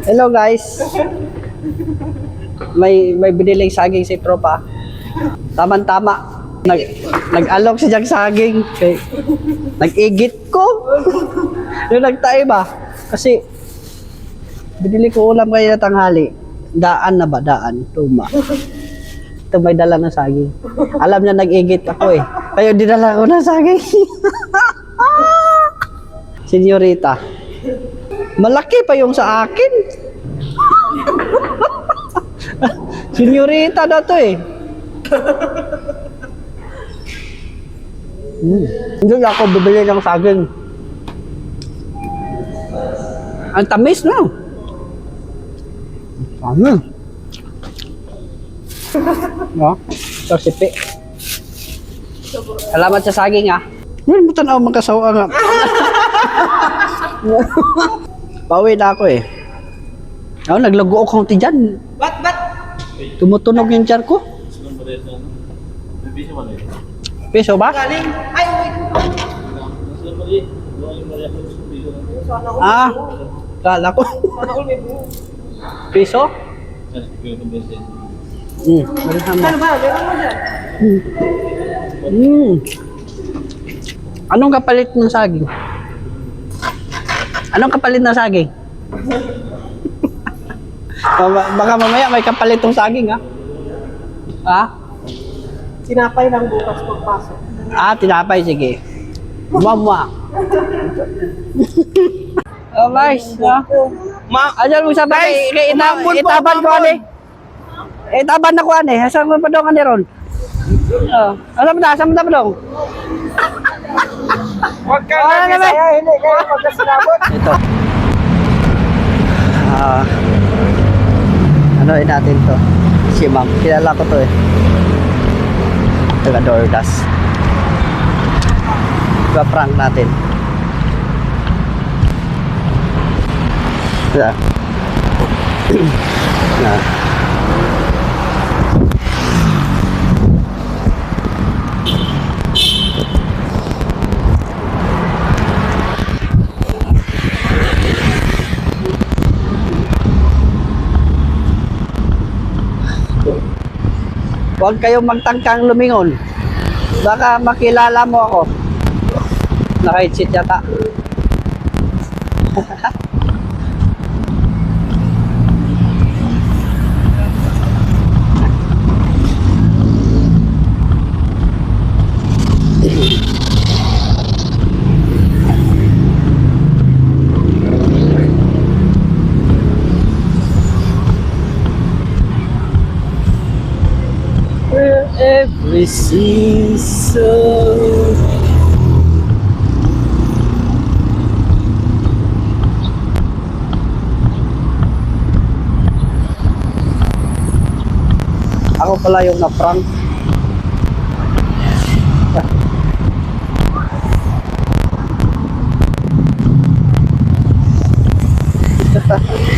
Hello guys. May may biniling saging si tropa. Taman-tama. Nag nag-alok siya ng saging. Kay, nag-igit ko. Yung nagtae ba? Kasi binili ko ulam kayo na tanghali. Daan na ba? Daan. Tuma. Ito may dala ng saging. Alam niya nag-igit ako eh. Kaya dinala ko ng saging. Senyorita. Malaki pa yung sa akin. Senyorita na to eh. Hmm. Hindi ako bibili ng saging. Ang tamis na. Ano? No? Ito sipi. Salamat sa saging ah. Well, mo tanaw magkasawa nga. Pauwi na ako eh. Ako, naglago ako konti dyan. Ba't, ba't? Tumutunog yung tiyan ko. Piso ba? Ay. Ah, kala ko. Piso? Meron Ano ba? Dyan? Hmm. Anong kapalit ng saging? Anong kapalit ng saging? Baka baka mamaya may kapalit ng saging, ha? Ha? Sinapay lang bukas pagpasok. Ah, tinapay, sige. Mama. oh, guys, no? Ma, Ayan mo sabi kay, kay ita, umambon po, itaban ko ani. Itaban na ko ani. Asan mo pa daw ani ron? Oh, asan mo na, asan mo na pa daw? Huwag ka Ah, na naman. kasi hindi kayo magkasinabot. Ito. Ah. ano natin to? Si Ma'am. Kilala ko to eh. Taga Dordas. Ipa-prank natin. Yeah. Ah. Huwag kayong magtangkang lumingon. Baka makilala mo ako. Naka-headset yata. Every season. Ako pala yung na-prank.